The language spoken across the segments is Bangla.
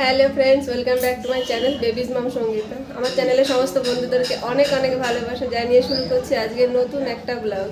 Hello friends, welcome back to my channel babies mom Sangeeta. আমার চ্যানেলে সমস্ত বন্ধুদেরকে অনেক অনেক ভালোবাসা জানিয়ে শুরু করছি আজকে নতুন একটা ব্লগ।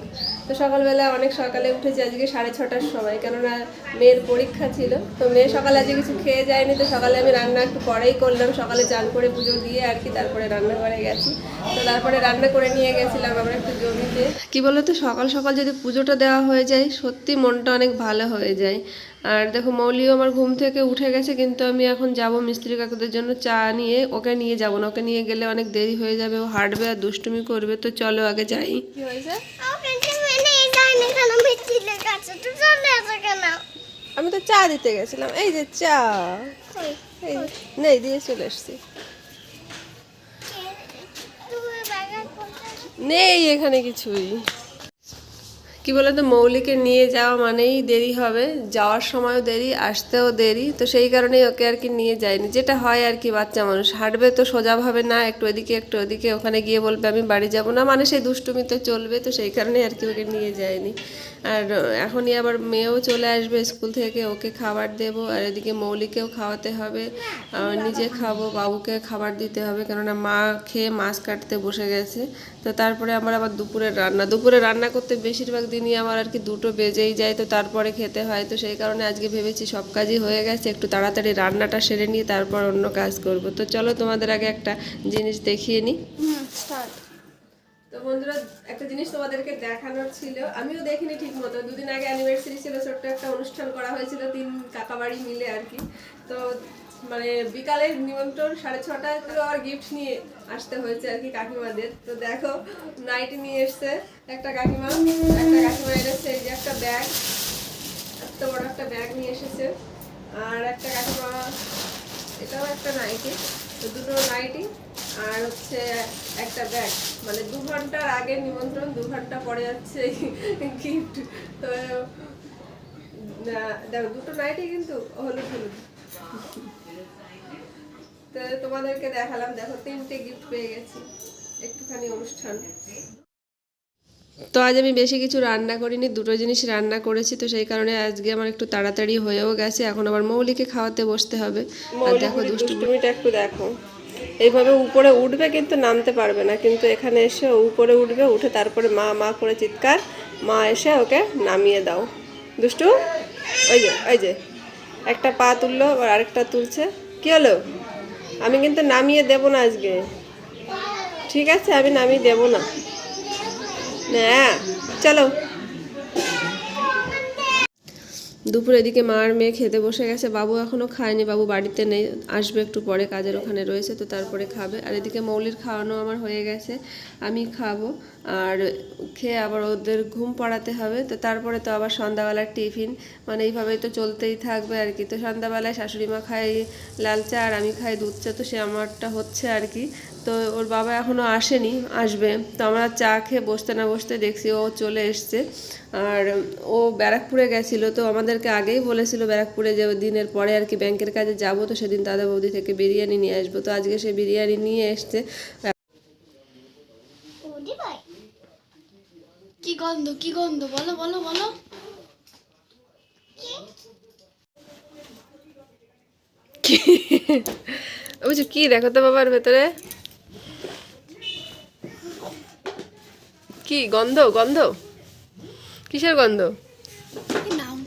তো সকালবেলা অনেক সকালে উঠেছি আজকে সাড়ে ছটার সময়, কেননা মেয়ের পরীক্ষা ছিল। তো মেয়ে সকালে আজকে কিছু খেয়ে যায়নি, তো সকালে আমি রান্না একটু পরেই করলাম। সকালে চান করে পুজো দিয়ে আর কি তারপরে রান্না করে গেছি। তো তারপরে রান্না করে নিয়ে গেছিলাম আমরা একটু জমিতে। কি বলতো, সকাল সকাল যদি পুজোটা দেওয়া হয়ে যায়, সত্যি মনটা অনেক ভালো হয়ে যায়। আর দেখো মৌলিও আমার ঘুম থেকে উঠে গেছে কিন্তু আমি এখন যাব মিস্ত্রি কাকুদের জন্য চা নিয়ে ওকে নিয়ে যাব না ওকে নিয়ে গেলে অনেক দেরি হয়ে যাবে ও হাঁটবে আর দুষ্টুমি করবে তো চলো আগে যাই। কি হয়েছে? আমি তো চা দিতে গেছিলাম এই যে চা। এই নেই দিয়ে চলে এসছি। নেই এখানে কিছুই। কি বলতো, মৌলিকে নিয়ে যাওয়া মানেই দেরি হবে। যাওয়ার সময়ও দেরি, আসতেও দেরি। তো সেই কারণেই ওকে আর কি নিয়ে যায়নি। যেটা হয় আর কি বাচ্চা মানুষ, হাঁটবে তো সোজাভাবে না, একটু এদিকে, একটু ওদিকে, ওখানে গিয়ে বলবে, আমি বাড়ি যাব না। মানে সেই দুষ্টুমি তো চলবে, তো সেই কারণেই আর কি ওকে নিয়ে যায়নি। আর এখনই আবার মেয়েও চলে আসবে স্কুল থেকে, ওকে খাবার দেবো, আর এদিকে মৌলিকেও খাওয়াতে হবে। নিজে খাব, বাবুকে খাবার দিতে হবে, কেননা মা খেয়ে মাছ কাটতে বসে গেছে। তো তারপরে আমার আবার দুপুরের রান্না, দুপুরে রান্না করতে বেশিরভাগ দিনই আমার আর কি দুটো বেজেই যায় তো তারপরে খেতে হয়। তো সেই কারণে আজকে ভেবেছি সব কাজই হয়ে গেছে একটু তাড়াতাড়ি রান্নাটা সেরে নিয়ে তারপর অন্য কাজ করব। তো চলো তোমাদের আগে একটা জিনিস দেখিয়ে নিই তো বন্ধুরা একটা জিনিস তোমাদেরকে দেখানোর ছিল। আমিও দেখিনি ঠিক মতো। দুদিন আগে অ্যানিভার্সারি ছিল ছোট্ট একটা অনুষ্ঠান করা হয়েছিল তিন কাকা বাড়ি মিলে আর কি। তো মানে বিকালের নিমন্ত্রণ সাড়ে ছটায় তো আর গিফট নিয়ে আসতে হয়েছে আর কি কাকিমাদের। তো দেখো নাইটি নিয়ে এসছে একটা কাকিমা। একটা কাকিমা এনেছে, এই যে একটা ব্যাগ এত বড় একটা ব্যাগ নিয়ে এসেছে। আর একটা কাকিমা, এটাও একটা নাইটি তো দুটো নাইটি আর হচ্ছে একটা ব্যাগ মানে দু ঘণ্টার আগে নিমন্ত্রণ, দু ঘণ্টা পরে যাচ্ছে গিফট তো দেখো, দুটো নাইটি কিন্তু হলুদ হলুদ। তো তোমাদেরকে দেখালাম দেখো তিনটে গিফট পেয়ে গেছি একটুখানি অনুষ্ঠান। তো আজ আমি বেশি কিছু রান্না করিনি দুটো জিনিস রান্না করেছি তো সেই কারণে আজকে আমার একটু তাড়াতাড়ি হয়েও গেছে এখন আবার মৌলিকে খাওয়াতে বসতে হবে। আর দেখো দুষ্টুমিটা একটু দেখো। এইভাবে উপরে উঠবে কিন্তু নামতে পারবে না কিন্তু এখানে এসে উপরে উঠবে উঠে তারপরে মা মা করে চিৎকার মা এসে ওকে নামিয়ে দাও। দুষ্টু ওই যে ওই যে একটা পা তুললো আবার আরেকটা তুলছে। কী হলো? আমি কিন্তু নামিয়ে দেব না আজকে। ঠিক আছে আমি নামিয়ে দেব না। হ্যাঁ চলো। দুপুরে এদিকে মার মেয়ে খেতে বসে গেছে। বাবু এখনও খায়নি, বাবু বাড়িতে নেই, আসবে একটু পরে, কাজের ওখানে রয়েছে তো তারপরে খাবে। আর এদিকে মৌলির খাওয়ানো আমার হয়ে গেছে, আমি খাব। আর খেয়ে আবার ওদের ঘুম পড়াতে হবে, তো তারপরে তো আবার সন্ধ্যাবেলার টিফিন। মানে এইভাবেই তো চলতেই থাকবে আর কি। তো সন্ধ্যাবেলায় শাশুড়ি মা খায় লাল চা আর আমি খাই দুধ চা, তো সে আমারটা হচ্ছে আর কি। তো ওর বাবা এখনও আসেনি, আসবে। তো আমরা চা খেয়ে বসতে না বসতে দেখছি ও চলে এসছে। আর ও ব্যারাকপুরে গেছিল, তো আমাদেরকে আগেই বলেছিল ব্যারাকপুরে যে দিনের পরে আর কি ব্যাংকের কাজে যাব তো সেদিন দাদা বৌদি থেকে বিরিয়ানি নিয়ে আসব। তো আজকে সে বিরিয়ানি নিয়ে এসছে। কি গন্ধ কি গন্ধ? বলো বলো বলো। বুঝছ কি দেখো তো বাবার ভেতরে? কি গন্ধ গন্ধ? কিসের গন্ধ?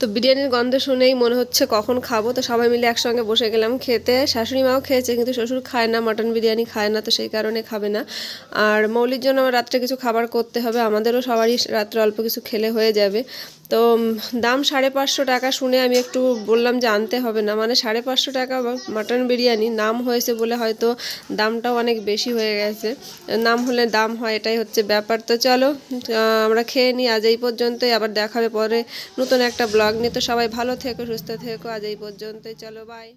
তো বিরিয়ানির গন্ধ শুনেই মনে হচ্ছে কখন খাব। তো সবাই মিলে একসঙ্গে বসে গেলাম খেতে। শাশুড়ি মাও খেয়েছে কিন্তু শ্বশুর খায় না, মাটন বিরিয়ানি খায় না, তো সেই কারণে খাবে না। আর মৌলির জন্য আমার রাত্রে কিছু খাবার করতে হবে। আমাদেরও সবারই রাত্রে অল্প কিছু খেলে হয়ে যাবে। তো দাম সাড়ে পাঁচশো টাকা শুনে আমি একটু বললাম যে আনতে হবে না। মানে সাড়ে পাঁচশো টাকা মাটন বিরিয়ানি নাম হয়েছে বলে হয়তো দামটাও অনেক বেশি হয়ে গেছে। নাম হলে দাম হয়, এটাই হচ্ছে ব্যাপার। তো চলো আমরা খেয়ে নিই। আজ এই পর্যন্তই। আবার দেখাবে পরে নতুন একটা ব্লগ নিয়ে। তো সবাই ভালো থেকো, সুস্থ থেকো। আজ এই পর্যন্তই। চলো বাই